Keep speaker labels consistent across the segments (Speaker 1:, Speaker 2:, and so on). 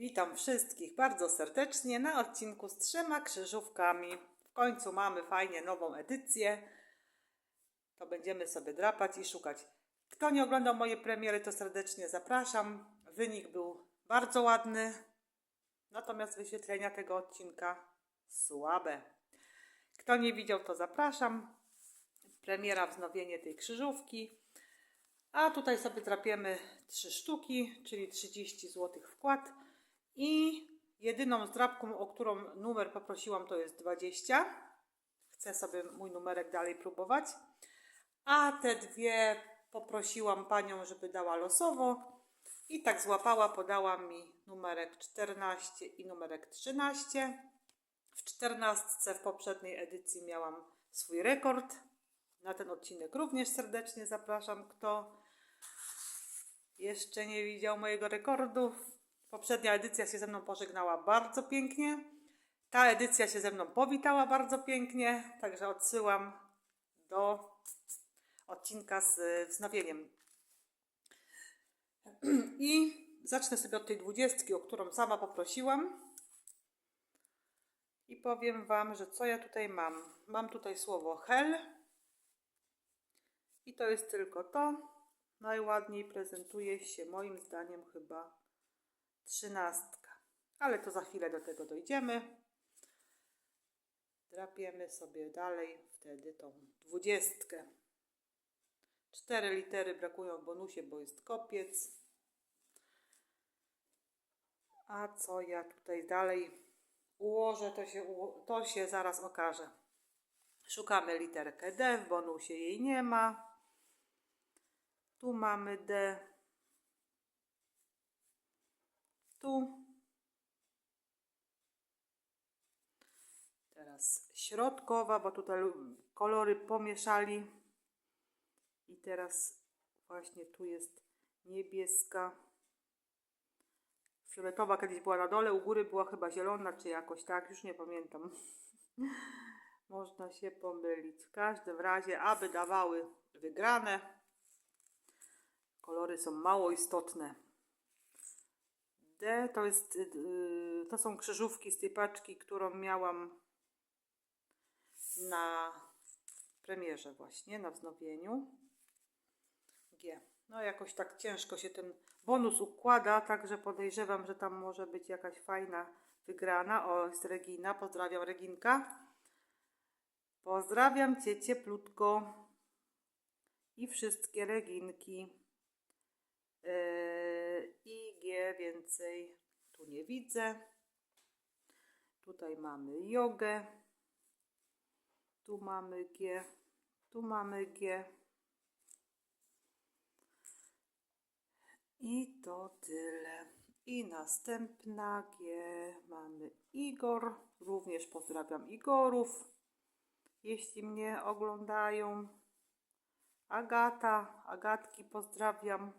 Speaker 1: Witam wszystkich bardzo serdecznie na odcinku z trzema krzyżówkami. W końcu mamy fajnie nową edycję. To będziemy sobie drapać i szukać. Kto nie oglądał mojej premiery, to serdecznie zapraszam. Wynik był bardzo ładny, natomiast wyświetlenia tego odcinka słabe. Kto nie widział, to zapraszam. Premiera wznowienie tej krzyżówki. A tutaj sobie drapiemy trzy sztuki, czyli 30 zł wkład. I jedyną zdrabką, o którą numer poprosiłam, to jest 20. Chcę sobie mój numerek dalej próbować. A te dwie poprosiłam panią, żeby dała losowo. I tak złapała, podała mi numerek 14 i numerek 13. W 14 w poprzedniej edycji miałam swój rekord. Na ten odcinek również serdecznie zapraszam. Kto jeszcze nie widział mojego rekordu, poprzednia edycja się ze mną pożegnała bardzo pięknie. Ta edycja się ze mną powitała bardzo pięknie, także odsyłam do odcinka z wznowieniem. I zacznę sobie od tej dwudziestki, o którą sama poprosiłam. I powiem Wam, że co ja tutaj mam. Mam tutaj słowo hell. I to jest tylko to. Najładniej prezentuje się moim zdaniem chyba trzynastka. Ale to za chwilę do tego dojdziemy. Drapiemy sobie dalej wtedy tą dwudziestkę. Cztery litery brakują w bonusie, bo jest kopiec. A co ja tutaj dalej ułożę, to się, to się zaraz okaże. Szukamy literkę D, w bonusie jej nie ma. Tu mamy D. Tu. Teraz środkowa, bo tutaj kolory pomieszali. I teraz właśnie tu jest niebieska. Fioletowa kiedyś była na dole, u góry była chyba zielona, czy jakoś tak, już nie pamiętam. Można się pomylić. W każdym razie, aby dawały wygrane, kolory są mało istotne. D to jest, yy, to są krzyżówki z tej paczki, którą miałam na premierze właśnie, na wznowieniu. G. No jakoś tak ciężko się ten bonus układa, także podejrzewam, że tam może być jakaś fajna wygrana. O, jest Regina. Pozdrawiam Reginka. Pozdrawiam Cię cieplutko i wszystkie Reginki. Yy, Więcej tu nie widzę. Tutaj mamy jogę. Tu mamy G. Tu mamy G. I to tyle. I następna G mamy Igor. Również pozdrawiam Igorów, jeśli mnie oglądają. Agata, Agatki pozdrawiam.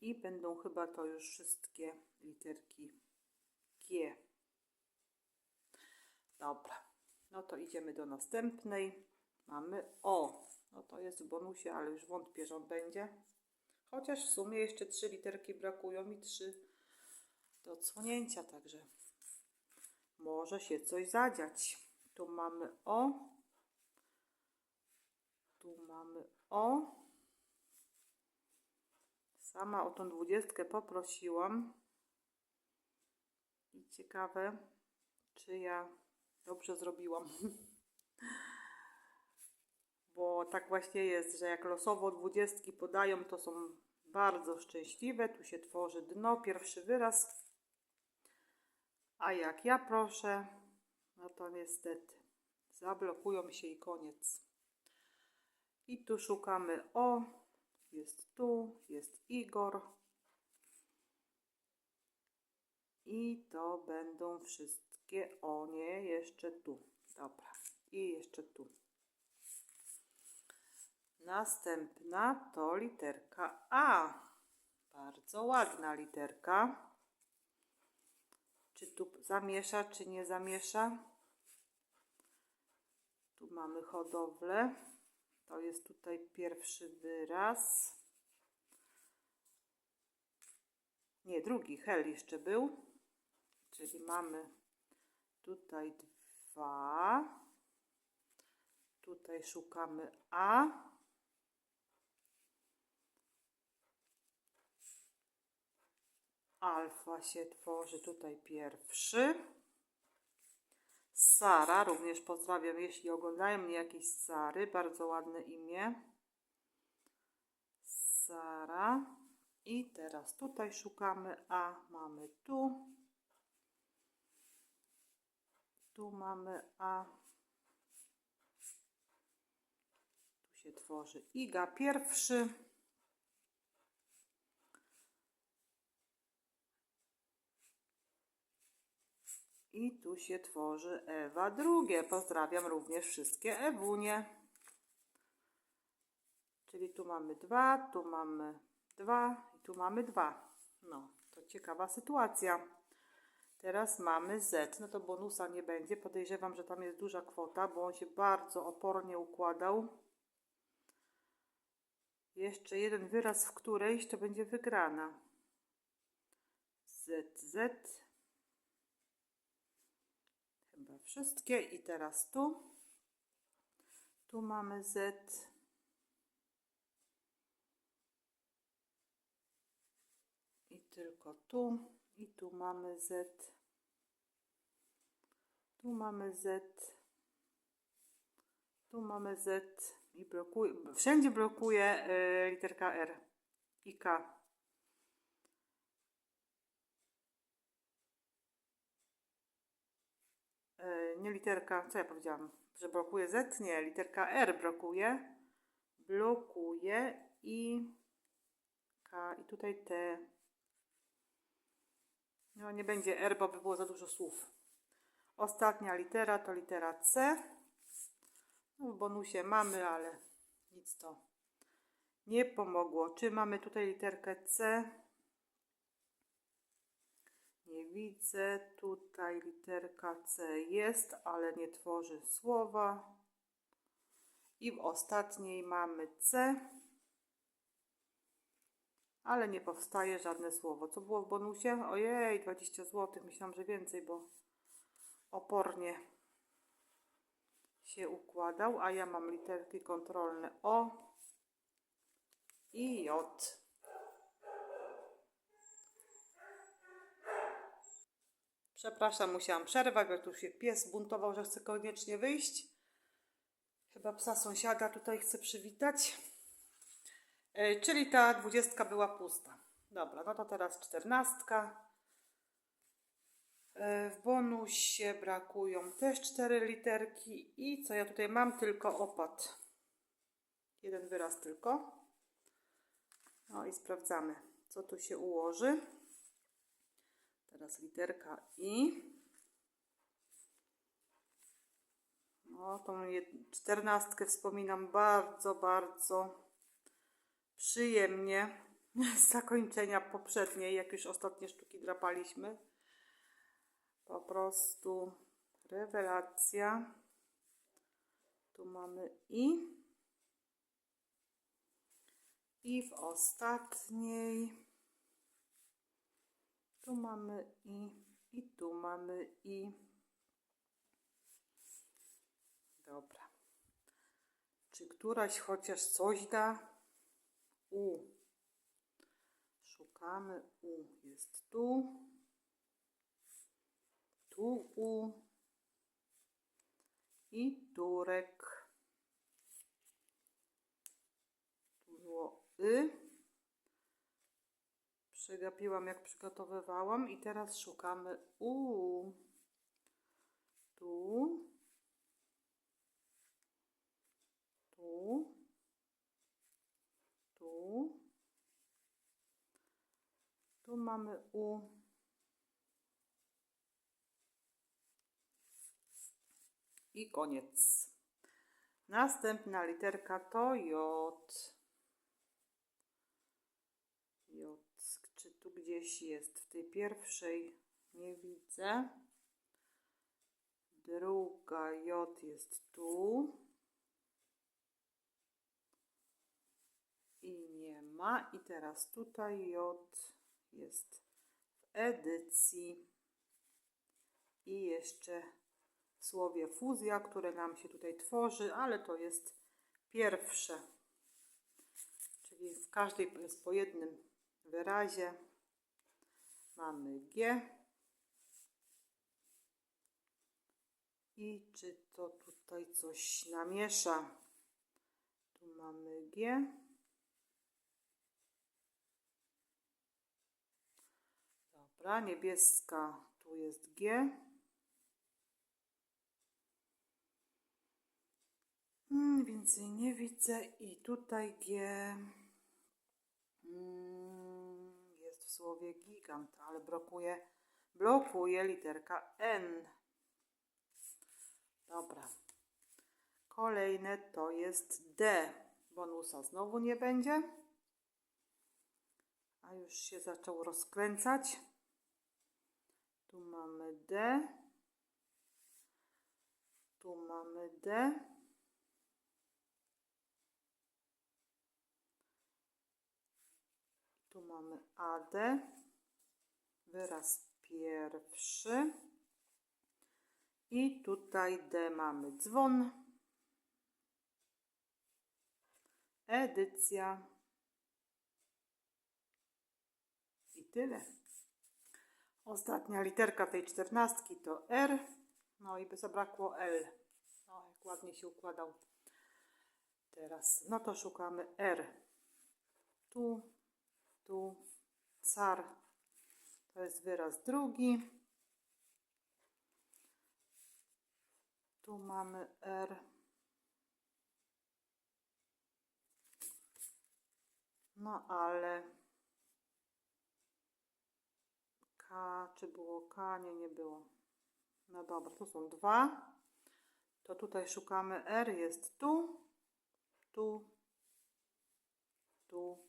Speaker 1: I będą chyba to już wszystkie literki G. Dobra, no to idziemy do następnej. Mamy O. No to jest w bonusie, ale już wątpię, że on będzie. Chociaż w sumie jeszcze trzy literki brakują i trzy do odsłonięcia, także może się coś zadziać. Tu mamy O. Tu mamy O. Sama o tą dwudziestkę poprosiłam. I ciekawe, czy ja dobrze zrobiłam. Bo tak właśnie jest, że jak losowo dwudziestki podają, to są bardzo szczęśliwe. Tu się tworzy dno, pierwszy wyraz. A jak ja proszę, no to niestety zablokują się i koniec. I tu szukamy O. Jest tu, jest Igor. I to będą wszystkie O, nie, jeszcze tu. Dobra. I jeszcze tu. Następna to literka A. Bardzo ładna literka. Czy tu zamiesza, czy nie zamiesza? Tu mamy hodowlę. To jest tutaj pierwszy wyraz. Nie, drugi hel jeszcze był. Czyli mamy tutaj dwa. Tutaj szukamy A. Alfa się tworzy tutaj pierwszy. Sara, również pozdrawiam, jeśli oglądają mnie jakieś Sary, bardzo ładne imię. Sara. I teraz tutaj szukamy A, mamy tu. Tu mamy A. Tu się tworzy Iga pierwszy. I tu się tworzy Ewa drugie. Pozdrawiam również wszystkie Ewunie. Czyli tu mamy dwa, tu mamy dwa i tu mamy dwa. No, to ciekawa sytuacja. Teraz mamy Z. No to bonusa nie będzie. Podejrzewam, że tam jest duża kwota, bo on się bardzo opornie układał. Jeszcze jeden wyraz w którejś to będzie wygrana. Z, Z. Chyba wszystkie. I teraz tu. Tu mamy Z. I tylko tu. I tu mamy Z. Tu mamy Z. Tu mamy Z. I blokuje, wszędzie blokuje y, literka R i K. nie literka, co ja powiedziałam, że blokuje Z? Nie, literka R blokuje, blokuje i K i tutaj T. No nie będzie R, bo by było za dużo słów. Ostatnia litera to litera C. No, w bonusie mamy, ale nic to nie pomogło. Czy mamy tutaj literkę C? Nie widzę. Tutaj literka C jest, ale nie tworzy słowa. I w ostatniej mamy C, ale nie powstaje żadne słowo. Co było w bonusie? Ojej, 20 zł. Myślałam, że więcej, bo opornie się układał, a ja mam literki kontrolne O i J. Przepraszam, musiałam przerwać, bo tu się pies buntował, że chce koniecznie wyjść. Chyba psa sąsiada tutaj chce przywitać. E, czyli ta dwudziestka była pusta. Dobra, no to teraz czternastka. E, W bonusie brakują też cztery literki. I co ja tutaj mam? Tylko opad. Jeden wyraz tylko. No i sprawdzamy, co tu się ułoży. Teraz literka I. No, tą czternastkę wspominam bardzo, bardzo przyjemnie z zakończenia poprzedniej, jak już ostatnie sztuki drapaliśmy. Po prostu rewelacja. Tu mamy i. I w ostatniej. Tu mamy i. I tu mamy i. Dobra. Czy któraś chociaż coś da? U. Szukamy U. Jest tu. Tu U. I turek. Tu było Y. Przegapiłam jak przygotowywałam i teraz szukamy U. Tu. Tu. Tu. Tu mamy U. I koniec. Następna literka to J. J. Gdzieś jest? W tej pierwszej nie widzę. Druga J jest tu. I nie ma. I teraz tutaj J jest edycji. I jeszcze w słowie fuzja, które nam się tutaj tworzy, ale to jest pierwsze. Czyli w każdej jest po jednym wyrazie. Mamy G. I czy to tutaj coś namiesza? Tu mamy G. Dobra, niebieska, tu jest G. Mm, więcej nie widzę i tutaj G mm, jest w słowie gigant, ale blokuje, blokuje literka N. Dobra. Kolejne to jest D. Bonusa znowu nie będzie. A już się zaczął rozkręcać. Tu mamy D. Tu mamy D. mamy AD. Wyraz pierwszy. I tutaj D mamy dzwon. Edycja. I tyle. Ostatnia literka tej czternastki to R. No i by zabrakło L. No, jak ładnie się układał. Teraz, no to szukamy R. Tu, tu, car. To jest wyraz drugi. Tu mamy R. No ale K, czy było K? Nie, nie było. No dobra, tu są dwa. To tutaj szukamy R, jest tu, tu, tu,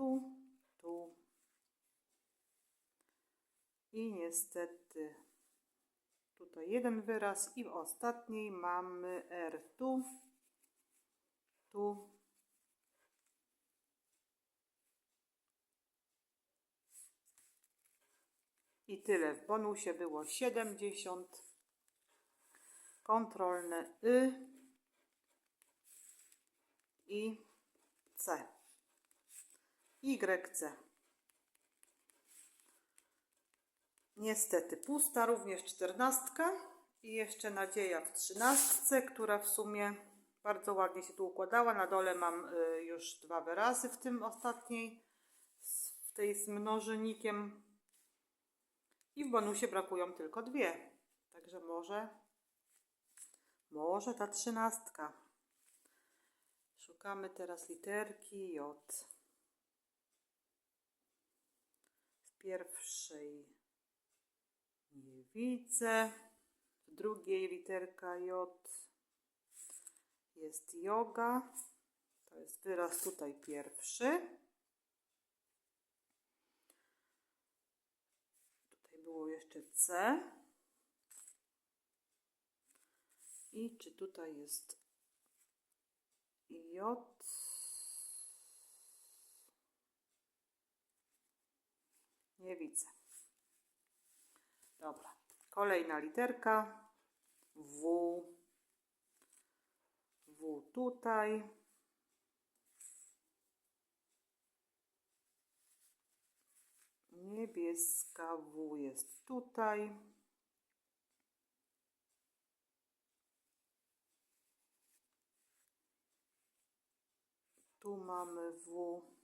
Speaker 1: tu, tu. I niestety tutaj jeden wyraz i w ostatniej mamy R tu, tu, I tyle. W bonusie było 70. Kontrolne Y i C. YC. Niestety pusta, również czternastka i jeszcze nadzieja w trzynastce, która w sumie bardzo ładnie się tu układała. Na dole mam y, już dwa wyrazy w tym ostatniej, w tej z mnożnikiem i w bonusie brakują tylko dwie. Także może, może ta trzynastka. Szukamy teraz literki J. W pierwszej nie widzę. W drugiej literka J jest yoga. To jest wyraz tutaj pierwszy. Tutaj było jeszcze C. I czy tutaj jest J? Nie widzę. Dobra. Kolejna literka. W. W tutaj. Niebieska W jest tutaj. Tu mamy W.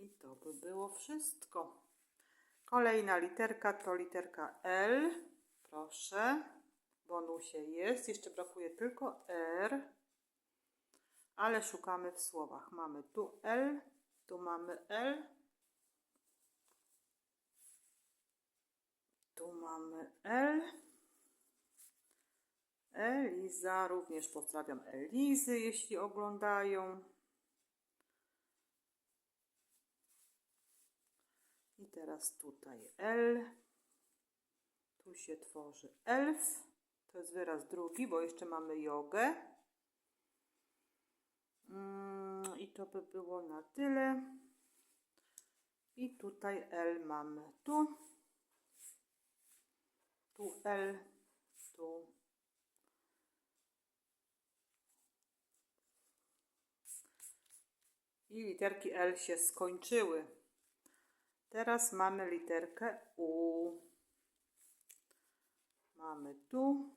Speaker 1: I to by było wszystko. Kolejna literka to literka L. Proszę. Bonusie jest. Jeszcze brakuje tylko R. Ale szukamy w słowach. Mamy tu L. Tu mamy L. Tu mamy L. Eliza, również pozdrawiam Elizy, jeśli oglądają. Teraz tutaj L. Tu się tworzy elf. To jest wyraz drugi, bo jeszcze mamy jogę. Mm, I to by było na tyle. I tutaj L mamy tu. Tu L, tu. I literki L się skończyły. Teraz mamy literkę U. Mamy tu.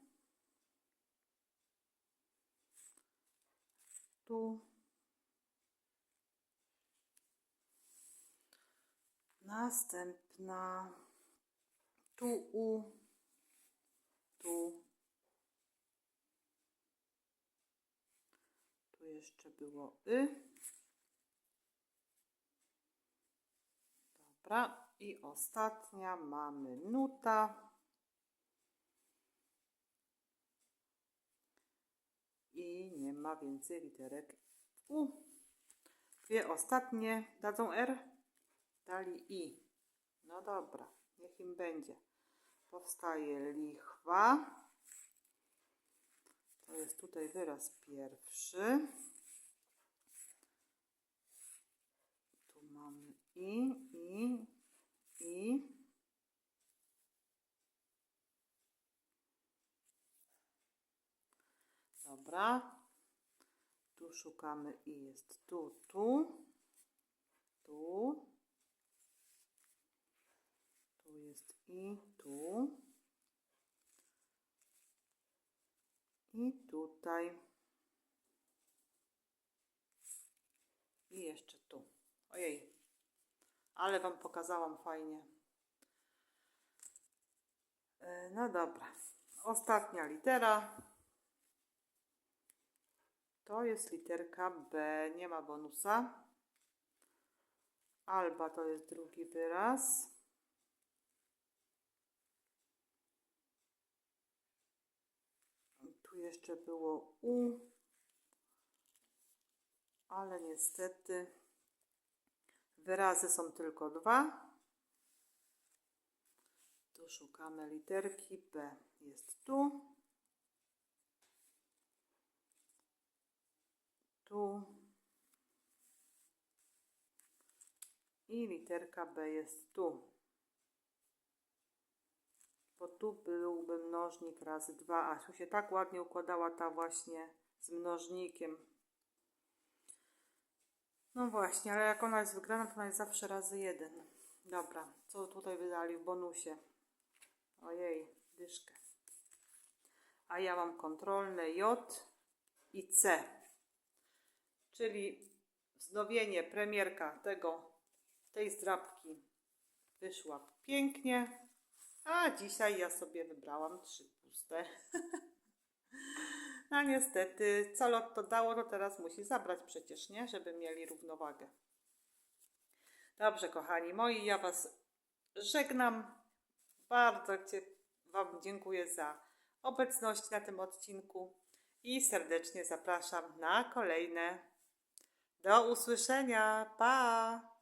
Speaker 1: Tu. Następna. Tu U. Tu. Tu jeszcze było Y. Dobra. I ostatnia mamy nuta. I nie ma więcej literek U. Dwie ostatnie dadzą R? Dali I. No dobra, niech im będzie. Powstaje lichwa. To jest tutaj wyraz pierwszy. Tu mamy I, I. Dobra. Tu szukamy i jest tu, tu, tu. Tu jest i tu. I tutaj. I jeszcze tu. Ojej. Ale Wam pokazałam fajnie. E, No dobra. Ostatnia litera. To jest literka B. Nie ma bonusa. Alba to jest drugi wyraz. Tu jeszcze było U, ale niestety wyrazy są tylko dwa. Tu szukamy literki B. Jest tu. I literka B jest tu bo tu byłby mnożnik razy 2, a tu się tak ładnie układała ta właśnie z mnożnikiem. No właśnie, ale jak ona jest wygrana, to ona jest zawsze razy 1. Dobra, co tutaj wydali w bonusie? Ojej, dyszkę. A ja mam kontrolne J i C. Czyli wznowienie, premierka tego, tej zdrabki wyszła pięknie. A dzisiaj ja sobie wybrałam trzy puste. A niestety, co lotto dało, to teraz musi zabrać przecież, nie? Żeby mieli równowagę. Dobrze, kochani moi, ja Was żegnam. Bardzo Wam dziękuję za obecność na tym odcinku i serdecznie zapraszam na kolejne. Do usłyszenia. Pa!